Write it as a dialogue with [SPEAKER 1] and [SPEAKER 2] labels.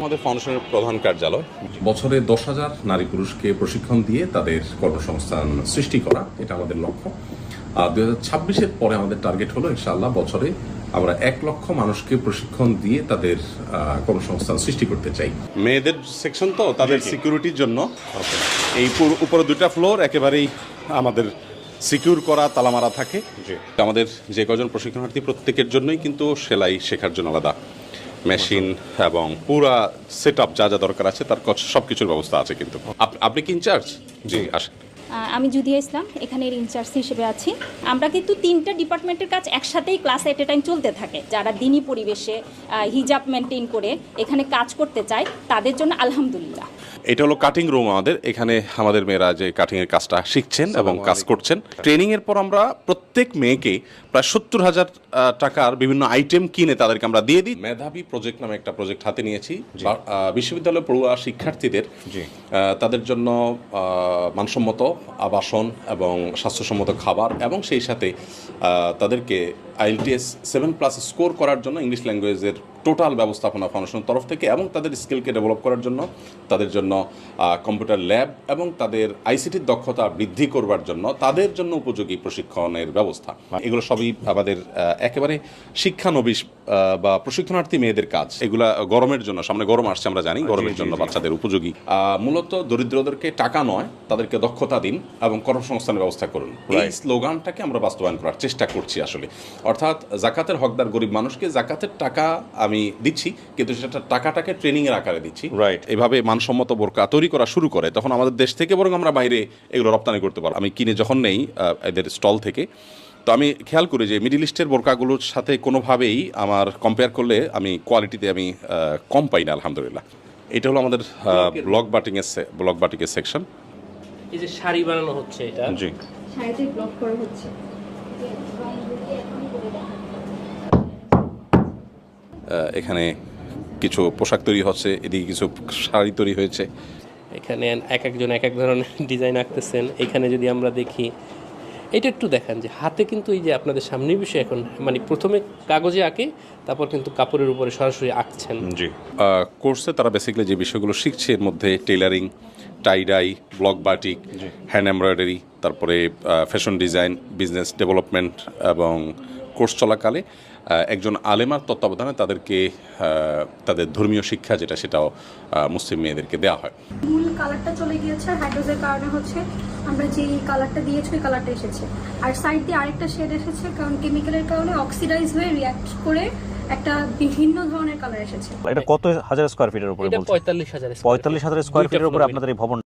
[SPEAKER 1] আমাদের ফাউন্ডেশনের প্রধান কার্যালয়। বছরে দশ হাজার নারী পুরুষকে প্রশিক্ষণ দিয়ে তাদের কর্মসংস্থান সৃষ্টি করা এটা আমাদের লক্ষ্য। আর দুই হাজার পরে আমাদের টার্গেট হলো ইনশাআল্লাহ বছরে আমরা এক লক্ষ মানুষকে প্রশিক্ষণ দিয়ে তাদের কর্মসংস্থান সৃষ্টি করতে চাই। মেয়েদের সেকশন তো তাদের সিকিউরিটির জন্য। এই উপরে দুইটা ফ্লোর একেবারেই আমাদের সিকিউর করা তালা মারা থাকে আমাদের যে কজন প্রশিক্ষণার্থী প্রত্যেকের জন্যই কিন্তু সেলাই শেখার জন্য আলাদা। মেশিন এবং পুরা সেট আপ যা যা দরকার আছে তার সব কিছুর ব্যবস্থা আছে কিন্তু। আপ- আপনি কি ইনচার্জ? জি আসেন।
[SPEAKER 2] আমি জুদিয়া ইসলাম এখানে ইনচার্জ হিসেবে আছি। আমরা কিন্তু তিনটা ডিপার্টমেন্টের কাজ একসাথেই ক্লাস এট এ টাইম চলতে থাকে। যারা দিনই পরিবেশে হিজাব মেনটেন করে এখানে কাজ করতে চায় তাদের জন্য আলহামদুলিল্লাহ।
[SPEAKER 1] এটা হলো কাটিং রুম আমাদের। এখানে আমাদের মেয়েরা যে কাটিং এর কাজটা শিখছেন এবং কাজ করছেন। ট্রেনিং এর পর আমরা প্রত্যেক মেয়েকে প্রায় সত্তর হাজার টাকার বিভিন্ন আইটেম কিনে তাদেরকে আমরা দিয়ে দিই। মেধাবী প্রজেক্ট নামে একটা প্রজেক্ট হাতে নিয়েছি। বা- আহ, বিশ্ববিদ্যালয়ে পড়ুয়া শিক্ষার্থীদের তাদের জন্য মানসম্মত আবাসন এবং স্বাস্থ্যসম্মত খাবার এবং সেই সাথে তাদেরকে আইএলটিএস সেভেন প্লাস স্কোর করার জন্য ইংলিশ ল্যাঙ্গুয়েজের টোটাল ব্যবস্থাপনা ফাউন্ডেশনের তরফ থেকে এবং তাদের স্কিলকে ডেভেলপ করার জন্য তাদের জন্য কম্পিউটার ল্যাব এবং তাদের আইসিটির দক্ষতা বৃদ্ধি করবার জন্য তাদের জন্য উপযোগী প্রশিক্ষণের ব্যবস্থা। এগুলো সবই আমাদের একেবারে শিক্ষানবিশ বা প্রশিক্ষণার্থী মেয়েদের কাজ। এগুলা গরমের জন্য সামনে গরম আসছে আমরা জানি গরমের জন্য বাচ্চাদের উপযোগী। মূলত দরিদ্রদেরকে টাকা নয় তাদেরকে দক্ষতা দিন এবং কর্মসংস্থানের ব্যবস্থা করুন। এই স্লোগানটাকে আমরা বাস্তবায়ন করার চেষ্টা করছি আসলে। অর্থাৎ জাকাতের হকদার গরিব মানুষকে জাকাতের টাকা আমি দিচ্ছি কিন্তু সেটা টাকাটাকে ট্রেনিং এর আকারে দিচ্ছি।
[SPEAKER 3] রাইট
[SPEAKER 1] এভাবে মানসম্মত বোরকা তৈরি করা শুরু করে তখন আমাদের দেশ থেকে বরং আমরা বাইরে এগুলো রপ্তানি করতে পারব। আমি কিনে যখন নেই এদের স্টল থেকে তো আমি খেয়াল করি যে মিডিল ইস্টের বোরকাগুলোর সাথে কোনোভাবেই আমার কম্পেয়ার করলে আমি কোয়ালিটিতে আমি কম পাই না আলহামদুলিল্লাহ। এটা হলো আমাদের ব্লক বাটিংয়ের ব্লক বাটিংয়ের সেকশন
[SPEAKER 4] এই যে শাড়ি বানানো হচ্ছে এটা।
[SPEAKER 1] জি।
[SPEAKER 2] শাড়িতে ব্লক করা হচ্ছে।
[SPEAKER 1] এখানে কিছু পোশাক তৈরি হচ্ছে এদিকে কিছু শাড়ি তৈরি হয়েছে।
[SPEAKER 4] এখানে এক একজন এক এক ধরনের ডিজাইন আঁকতেছেন। এখানে যদি আমরা দেখি এটা একটু দেখান যে হাতে কিন্তু এই যে আপনাদের সামনের বিষয় এখন মানে প্রথমে কাগজে আঁকে তারপর কিন্তু কাপড়ের উপরে সরাসরি আঁকছেন।
[SPEAKER 1] জি। কোর্সে তারা বেসিক্যালি যে বিষয়গুলো শিখছে এর মধ্যে tailoring tie dye block batik hand embroidery তারপরে ফ্যাশন ডিজাইন বিজনেস ডেভেলপমেন্ট এবং কোর্স চলাকালে একজন আলেমার তত্ত্বাবধানে তাদেরকে তাদের ধর্মীয় শিক্ষা যেটা সেটাও মুসলিম মেয়েদেরকে দেওয়া হয়।
[SPEAKER 5] মূল কালারটা চলে গিয়েছে হাইড্রোজের কারণে হচ্ছে আমরা যে কালারটা দিয়েছি ওই কালারটা এসেছে। আর সাইড দিয়ে আরেকটা শেড এসেছে কারণ কেমিক্যালের কারণে অক্সিডাইজ হয়ে রিয়াক্ট করে একটা বিভিন্ন ধরনের কালার এসেছে।
[SPEAKER 3] এটা কত হাজার স্কোয়ার ফিটের উপরে
[SPEAKER 4] এটা
[SPEAKER 3] বলছেন?
[SPEAKER 4] পঁয়তাল্লিশ হাজার
[SPEAKER 3] পঁয়তাল্লিশ হাজার স্কোয়ার ফিটের উপরে আপনাদের এই ভবন